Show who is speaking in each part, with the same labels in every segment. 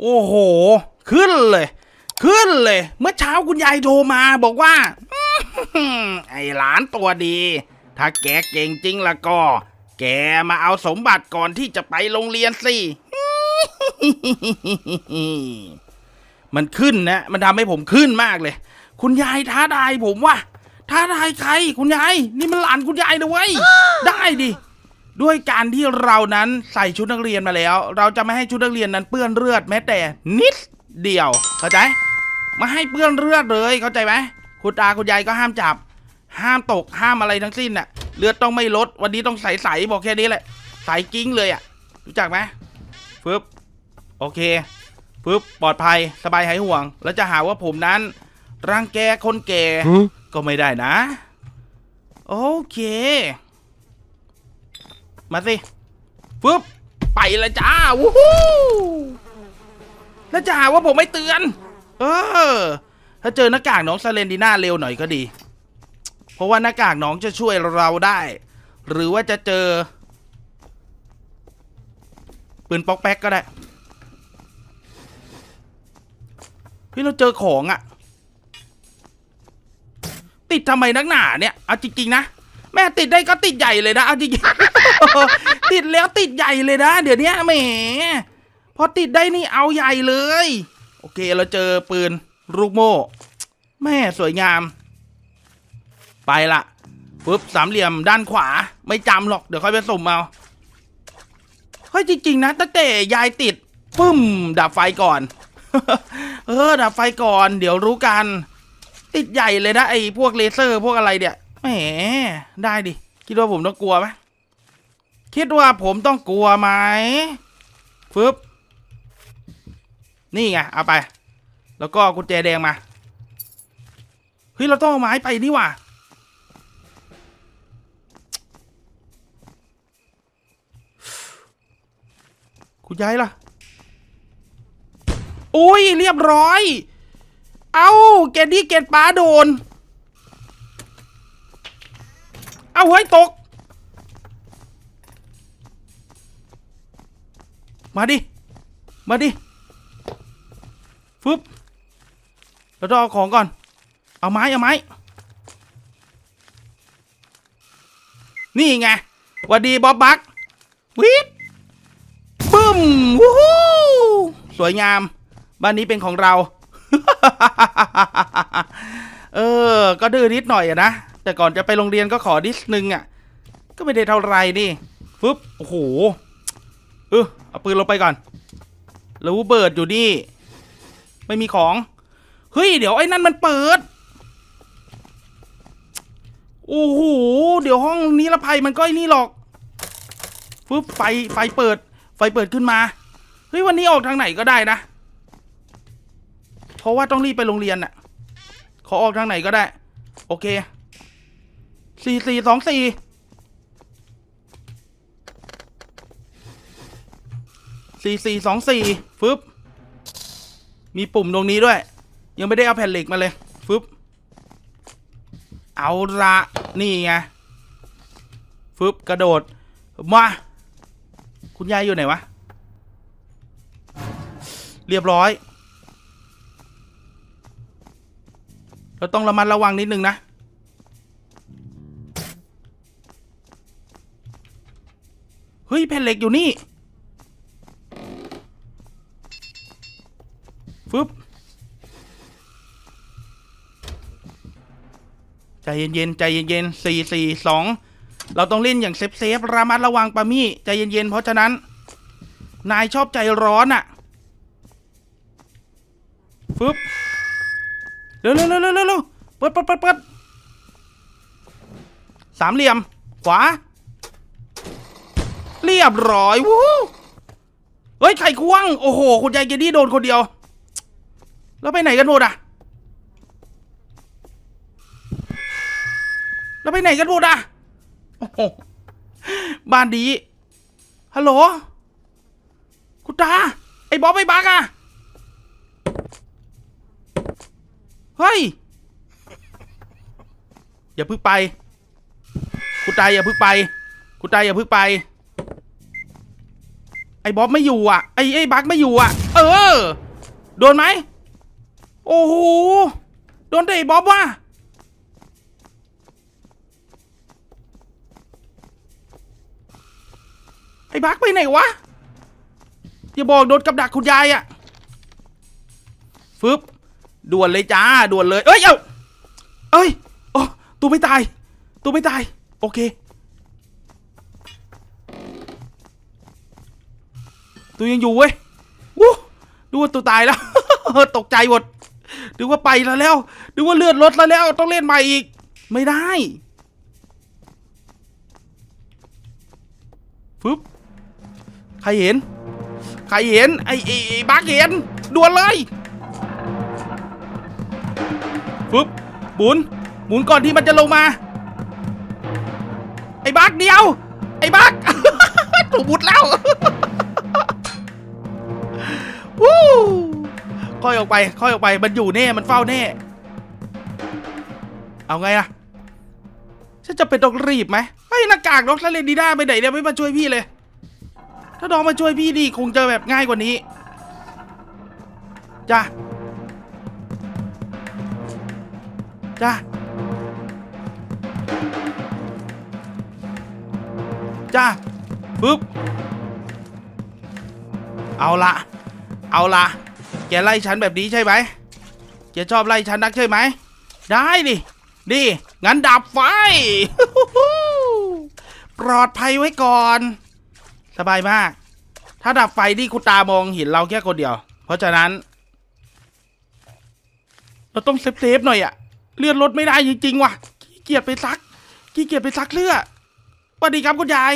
Speaker 1: โอ้โห ขึ้นเลย ขึ้นเลย เมื่อเช้าคุณยายโทรมาบอกว่า ไอ้หลานตัวดี ถ้าแกเก่งจริงล้วก็ แกมาเอาสมบัติก่อนที่จะไปโรงเรียนสิ มันขึ้นนะ มันทำให้ผมขึ้นมากเลย คุณยายท้าทายผมว่าท้าทายใคร คุณยาย นี่มันหลานคุณยายนะเว้ย ได้ดิ ด้วยการที่เรานั้นใส่ชุดนักเรียนมาแล้ว เราจะไม่ให้ชุดนักเรียนนั้นเปื้อนเลือดแม้แต่นิดเดียว เข้าใจไม่ให้เปื้อนเลือดเลยเข้าใจไหมคุณตาคุณยายก็ห้ามจับ ห้ามตกห้ามอะไรทั้งสิ้นน่ะ เลือดต้องไม่ลด วันนี้ต้องใสๆบอกแค่นี้แหละใสกิ้งเลยอะ รู้จักไหมฟึบโอเคฟึบปลอดภัยสบายหายห่วง แล้วจะหาว่าผมนั้นรังแกคนแก่ก็ไม่ได้นะ โอเค มาสิฟึบไปละจ้าวู้ฮู้แล้วจะหาว่าผมไม่เตือน เออ ถ้าเจอหน้ากากน้องซาเลนดีน่าเร็วหน่อยก็ดี เพราะว่าหน้ากากน้องจะช่วยเราได้ หรือว่าจะเจอ ปืนป๊อกแป๊กก็ได้พี่เราเจอของอะ่ะติดทำไมนักหนาเนี่ย เอาจริงๆนะ แม่ติดได้ก็ติดใหญ่เลยนะเอาจริงติดแล้วติดใหญ่เลยนะ เดี๋ยวนี้แหมพอติดได้นี่เอาใหญ่เลย โอเคเราเจอปืนลูกโม่แม่สวยงาม ไปละปุ๊บสามเหลี่ยมด้านขวา ไม่จำหรอกเดี๋ยวค่อยไปสุ่มเอาเฮ้ยจริงๆนะตั้งแต่ยายติดปึ้ม ดับไฟก่อน เออ ดับไฟก่อน เดี๋ยวรู้กัน ติดใหญ่เลยนะไอ้พวกเลเซอร์พวกอะไรเนี่ย แหมได้ดิ คิดว่าผมต้องกลัวไหมคิดว่าผมต้องกลัวไหมฟึบนี่ไงเอาไป แล้วก็กุญแจแดงมาเฮ้ยเราต้องเอาไม้ไปนี่ว่าคุณยายล่ะอุ้ยเรียบร้อย เอาเกดดี้เกดป้าโดน เอาเฮ้ยตก มาดิ มาดิ ฟึบเราต้องเอาของก่อน เอาไม้ เอาไม้ นี่ไงวัดดีบ๊อบบักวิทบึ้มวู้ฮู้สวยงาม บ้านนี้เป็นของเรา เออ ก็ดื้อนิดหน่อยอะนะ แต่ก่อนจะไปโรงเรียนก็ขอดิสนึงอะก็ไม่ได้เท่าไรนี่ฟึบโอ้โหเออเอาปืนลงไปก่อนแล้วเบิร์ดอยู่นี่ ไม่มีของ เฮ้ย เดี๋ยวไอ้นั่นมันเปิด โอ้โห เดี๋ยวห้องนี้ละภัยมันก็ไอ้นี่หรอกฟึบไฟไฟเปิด ไฟเปิดขึ้นมา เฮ้ยวันนี้ออกทางไหนก็ได้นะ เพราะว่าต้องรีบไปโรงเรียนน่ะ ขอออกทางไหนก็ได้ โอเค สี่สี่สองสี่สี่สี่สองสี่ฟึบมีปุ่มตรงนี้ด้วย ยังไม่ได้เอาแผ่นเหล็กมาเลยฟึบเอาละนี่ไงฟึบกระโดด มา คุณยายอยู่ไหนวะ เรียบร้อย เราต้องระมัดระวังนิดนึงนะ เฮ้ยแผ่นเหล็กอยู่นี่ฟึบใจเย็นๆใจเย็นๆสี่สี่สองเราต้องเล่นอย่างเซฟเซฟๆระมัดระวังปามี่ใจเย็นๆเพราะฉะนั้น นายชอบใจร้อนอะ่ะฟึบเร็วเร็วเร็วเร็วเร็วเปิดเปิดเปิดเปิดสามเหลี่ยม ขวา เรียบร้อยวู้เฮ้ยไข่ควงโอ้โหคุณยายเกดี้โดนคนเดียว แล้วไปไหนกันหมดอะแล้วไปไหนกันหมดอะโอ้โหบ้านดีฮัลโหลคุณตาไอ้บ๊อบไอ้บักอะเฮ้ยอย่าพึ่งไป คุณตายอย่าพึ่งไป คุณตายอย่าพึ่งไป ไอ้บ๊อบไม่อยู่อะ ไอ้ไอ้บักไม่อยู่อะ เออ โดนไหม โอ้โห โดนแต่ไอ้บ๊อบว่ะ ไอ้บักไปไหนวะ อย่าบอกโดนกับดักคุณยายอะ ฟึบ ด่วนเลยจ้า ด่วนเลย เอ้ย เอ้าเอ้ย โอ้ตัวไม่ตายตัวไม่ตาย โอเค ตัวยังอยู่เว้ยวู้ดูว่าตัวตายแล้ว ตกใจหมดดูว่าไปแล้วแล้วดูว่าเลือดลดแล้วแล้ว ต้องเล่นใหม่อีก ไม่ได้ฟึบใครเห็น ใครเห็น ไอ้ไอ้ไอ้บักเห็นด่วนเลยฟึบหมุน หมุนก่อนที่มันจะลงมา ไอ้บักเดียว ไอ้บักถูกบุดแล้ว วู้ค่อยออกไป ค่อยออกไป มันอยู่แน่ มันเฝ้าแน่ เอาไงล่ะ ฉันจะเป็นต้องรีบไหมไอ้หน้ากากนกทะเลดีด้าไปไหนเนี่ยไม่มาช่วยพี่เลย ถ้าน้องมาช่วยพี่ดีคงจะแบบง่ายกว่านี้ จ้ะจ้ะจ้ะปึ๊บ เอาละ เอาละแกไล่ฉันแบบนี้ใช่ไหมแกชอบไล่ฉันนักใช่ไหม ได้ดิดีงั้นดับไฟ ปลอดภัยไว้ก่อน สบายมาก ถ้าดับไฟที่คุณตามองเห็นเราแค่คนเดียว เพราะฉะนั้น เราต้องเซฟๆหน่อยอะเลื่อดลดไม่ได้จริงๆว่ะขี้เกียจไปซักขี้เกียจไปซักเลือดสวัสดีครับคุณยาย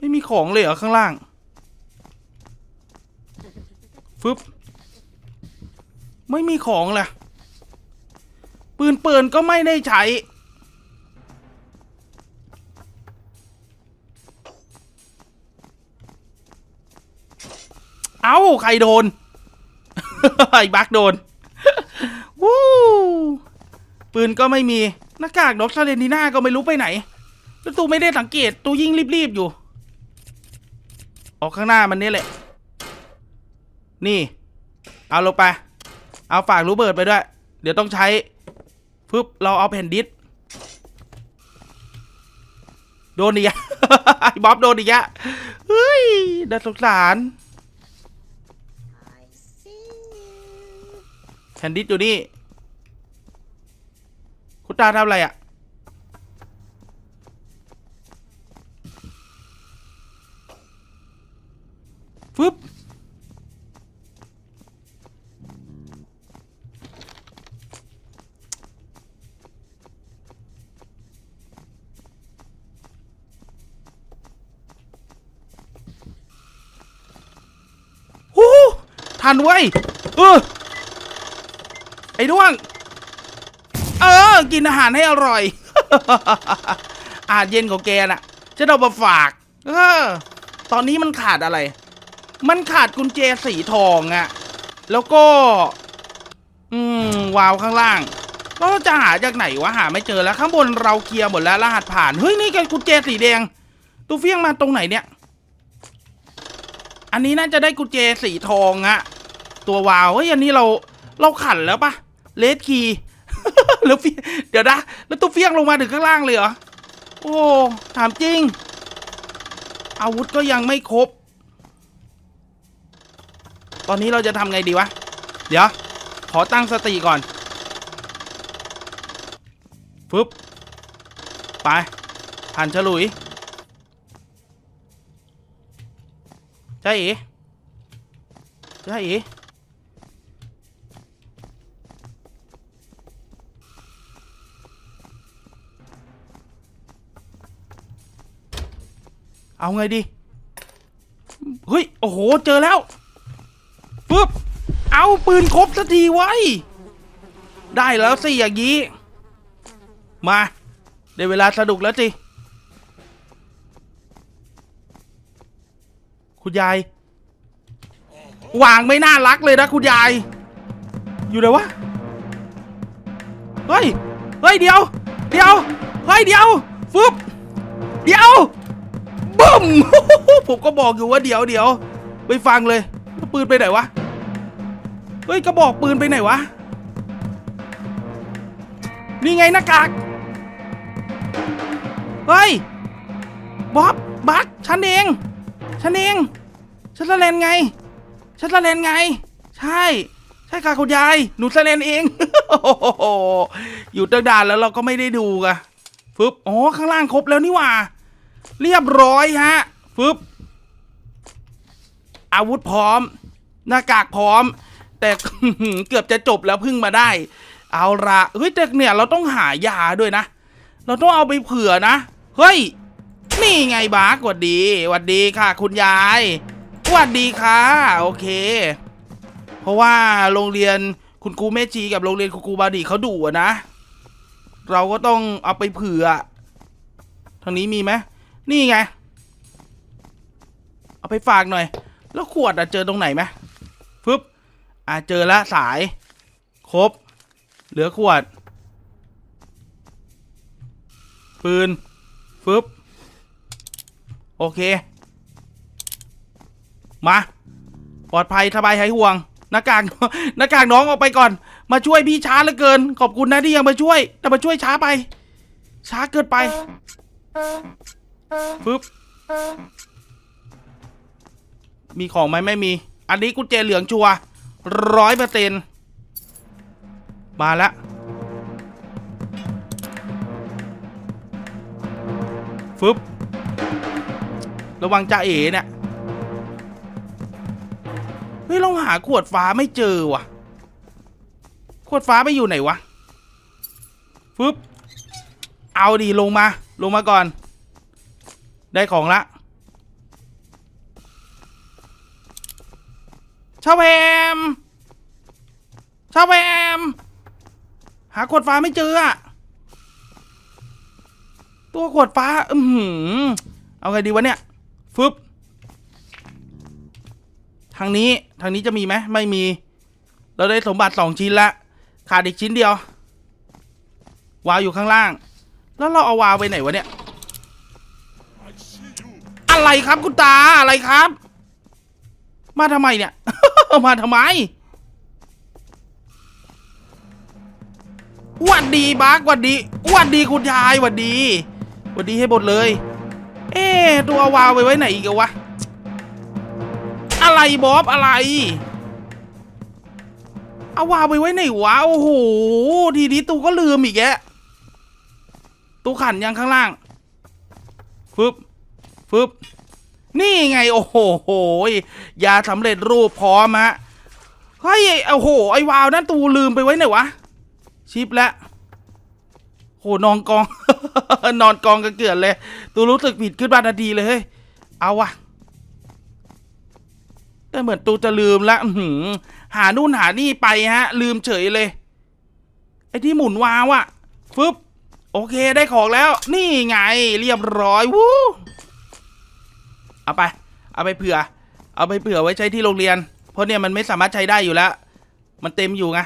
Speaker 1: ไม่มีของเลยเหรอข้างล่าง ฟึบ ไม่มีของเลยปืนเปินก็ไม่ได้ใช้ เอ้า ใครโดน ไอ้บักโดน วู้ปืนก็ไม่มีหน้ากากดอกซาเลนดีน่าก็ไม่รู้ไปไหน แล้วตูไม่ได้สังเกต ตูยิ่งรีบๆอยู่ ออกข้างหน้ามันนี่แหละ นี่ เอาลงไป เอาฝากรูเบิร์ตไปด้วย เดี๋ยวต้องใช้ปึ๊บเราเอาแผ่นดิสโดนอีกอะไอ้บ๊อบโดนอีกอะเฮ้ยน่าสงสาร แผ่นดิสอยู่นี่ คุณตาทำอะไรอะ่ ฟึบหูทันไว้ยเออไอ้ด้วง เออ กินอาหารให้อร่อย อาหารเย็นของแกน่ะ จะเอามาฝาก เออ ตอนนี้มันขาดอะไร มันขาดกุญแจสีทองอะแล้วก็ อืมวาวข้างล่างเราจะหาจากไหนวะหาไม่เจอแล้วข้างบนเราเคลียร์หมดแล้วรหัสผ่านเฮ้ยนี่กันกุญแจสีแดงตัวเฟี้ยงมาตรงไหนเนี่ย อันนี้น่าจะได้กุญแจสีทองอะตัววาวเฮ้ยอันนี้เราเราขันแล้วปะเลดคีแล้วเฟี้ยเดี๋ยวนะแล้วตัวเฟี้ยงลงมาถึงข้างล่างเลยเหรอโอ้ถามจริง อาวุธก็ยังไม่ครบ ตอนนี้เราจะทำไงดีวะ เดี๋ยว ขอตั้งสติก่อนฟึบไป ผ่านฉลุยใช่อ๋ใช่อ๋เอาไงดี เฮ้ย โอ้โห เจอแล้ว ปึ๊บ เอาปืนครบสักทีไว้ ได้แล้วสิอย่างนี้ มา ได้เวลาสนุกแล้วสิ คุณยาย วางไม่น่ารักเลยนะคุณยาย อยู่ไหนวะ เฮ้ย เฮ้ยเดี๋ยว เดี๋ยว เฮ้ยเดี๋ยว ฟึบ เดี๋ยวบึ้ม ผมก็บอกอยู่ว่าเดี๋ยวเดี๋ยว ไปฟังเลย ปืนไปไหนวะ ฮ้ยกระบอกปืนไปไหนวะ นี่ไงหน้ากาก เฮ้ยบ๊อบบักฉันเอง ฉันเอง ฉันละเลนไง ฉันละเลนไง ใช่ ใช่ค่ะคุณยาย หนูสะเลนเองโอ้โหอยู่ตั้งด่านแล้วเราก็ไม่ได้ดูกะฟึบอ๋อข้างล่างครบแล้วนี่หว่า เรียบร้อยฮะฟึบอาวุธพร้อม หน้ากากพร้อม แต่เกือบจะจบแล้วพึ่งมาได้ เอาละเฮ้ยแต่เนี่ยเราต้องหายาด้วยนะ เราต้องเอาไปเผื่อนะ เฮ้ย นี่ไงบาร์กวัดดีวัดดีค่ะ คุณยายวัดดีค่ะ โอเค เพราะว่าโรงเรียนคุณครูเมจีกับโรงเรียนคุณครูบาดีเขาดุนะ เราก็ต้องเอาไปเผื่อ ทางนี้มีไหมนี่ไง เอาไปฝากหน่อย แล้วขวดอะเจอตรงไหนไหม อะเจอละสาย ครบ เหลือขวด ปืน ฟึบ โอเค มา ปลอดภัยสบายหายห่วง หน้ากากหน้ากากน้องออกไปก่อน มาช่วยพี่ช้าเหลือเกิน ขอบคุณนะที่ยังมาช่วย แต่มาช่วยช้าไป ช้าเกินไป ฟึบ มีของไหมไม่มี อันนี้กุญแจเหลืองชัว ร้อยเปอร์เซ็นมาละฟึบระวังจ่าเอ๋เนี่ยเฮ้ยเราหาขวดฟ้าไม่เจอว่ะ ขวดฟ้าไปอยู่ไหนวะฟึบเอาดีลงมา ลงมาก่อน ได้ของละ ชาวแวมชาวแวมหาขวดฟ้าไม่เจออะตัวขวดฟ้า อือหือเอาไงดีวะเนี่ย ฟึบ ทางนี้ ทางนี้จะมีไหม ไม่มี เราได้สมบัติสองชิ้นละ ขาดอีกชิ้นเดียว วาวอยู่ข้างล่าง แล้วเราเอาวาวไปไหนวะเนี่ย อะไรครับคุณตา อะไรครับ มาทำไมเนี่ย มาทำไมหวัดดีบาร์กหวัดดีหวัดดีคุณยายหวัดดีหวัดดีให้หมดเลย เอ๊ตัวอาวาวไปไว้ไหนอีกวะ อะไรบอบอะไรเอาวาวไปไว้ไหนวะ โอ้โห ทีนี้ตูก็ลืมอีกแกตูขันยังข้างล่างฟึบฟึบ นี่ไงโอ้โหยาสำเร็จรูปพร้อมฮะเฮ้ยโอ้โหไอ้วาวนั่นตูลืมไปไว้ไหนวะชิปแล้วโหนอนกอง นอนกองกันเกลือนเลย ตูรู้สึกผิดขึ้นมาทันทีเลยเฮ้ยเอาวะแต่เหมือนตูจะลืมละหือหานู่นหานี่ไปฮะ ลืมเฉยเลย ไอ้ที่หมุนวาวอะฟึบโอเคได้ของแล้ว นี่ไง เรียบร้อยวู้ เอาไป เอาไปเผื่อ เอาไปเผื่อไว้ใช้ที่โรงเรียน เพราะเนี่ยมันไม่สามารถใช้ได้อยู่แล้ว มันเต็มอยู่ไง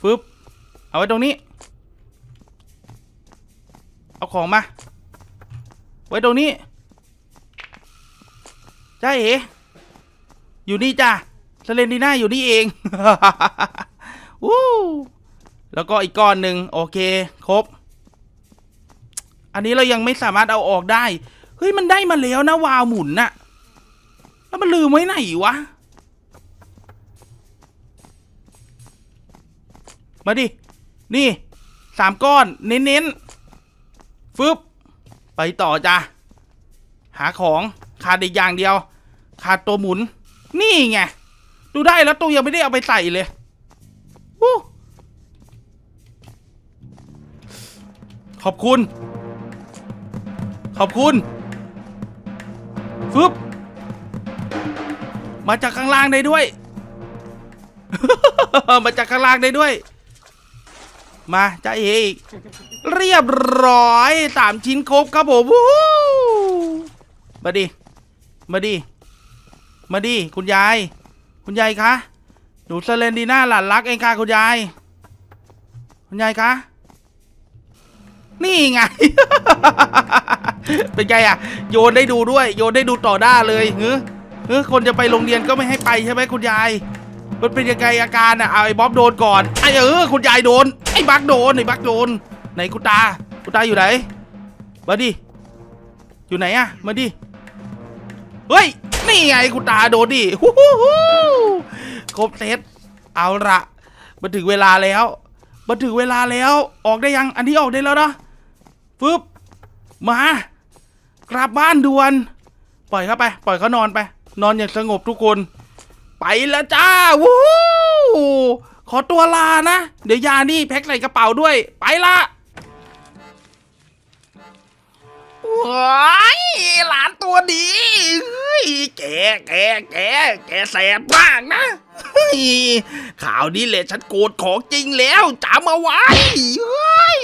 Speaker 1: ฟึบเอาไว้ตรงนี้ เอาของมา ไว้ตรงนี้จ้าเออยู่นี่จ้าเซเลนดีน่าอยู่นี่เองวู้แล้วก็อีกก้อนหนึ่งโอเค ครบ อันนี้เรายังไม่สามารถเอาออกได้ เฮ้ยมันได้มาแล้วนะวาวหมุนน่ะ แล้วมันลืมไว้ไหนวะ มาดิ นี่สามก้อน เน้นๆฟึบไปต่อจ้าหาของขาดอีกอย่างเดียว ขาดตัวหมุน นี่ไง ดูได้แล้วตัวยังไม่ได้เอาไปใส่เลยวู้ขอบคุณ ขอบคุณึบมาจากข้างล่างได้ด้วย มาจากข้างล่างได้ด้วย มาจ้าเออีกเรียบร้อยสามชิ้นครบครับผมวู้ฮู้มาดิ มาดิ มาดิ คุณยาย คุณยายคะ หนูเซเลนดีน่าหลานรักเองค่ะคุณยาย คุณยายคะ นี่ไง เป็นไงอะ โยนได้ดูด้วย โยนได้ดูต่อหน้าเลยเฮ้เฮ้คนจะไปโรงเรียนก็ไม่ให้ไปใช่ไหมคุณยาย มันเป็นยังไงอาการอะเอาไอ้บ๊อบโดนก่อนไอ้เออคุณยายโดน ไอ้บักโดนไอ้บักโดน ไหนคุณตาคุณตาอยู่ไหน มาดิ อยู่ไหนอะมาดิ เฮ้ย นี่ไงคุณตาโดนดิฮู้ฮู้ฮู้ครบเซตเอาละมาถึงเวลาแล้วมาถึงเวลาแล้ว ออกได้ยัง อันที่ออกได้แล้วเนาะ ฟึบมากลับบ้านด่วน ปล่อยเขาไป ปล่อยเขานอนไป นอนอย่างสงบทุกคน ไปแล้วจ้าวู้ขอตัวลานะ เดี๋ยวยานี่แพ็คใส่กระเป๋าด้วย ไปละว้ายหลานตัวดีเฮ้ยแกแกแกแกแสบมากนะข่าวนี้แหละฉันโกรธของจริงแล้วจำเอาไว้เฮ้ย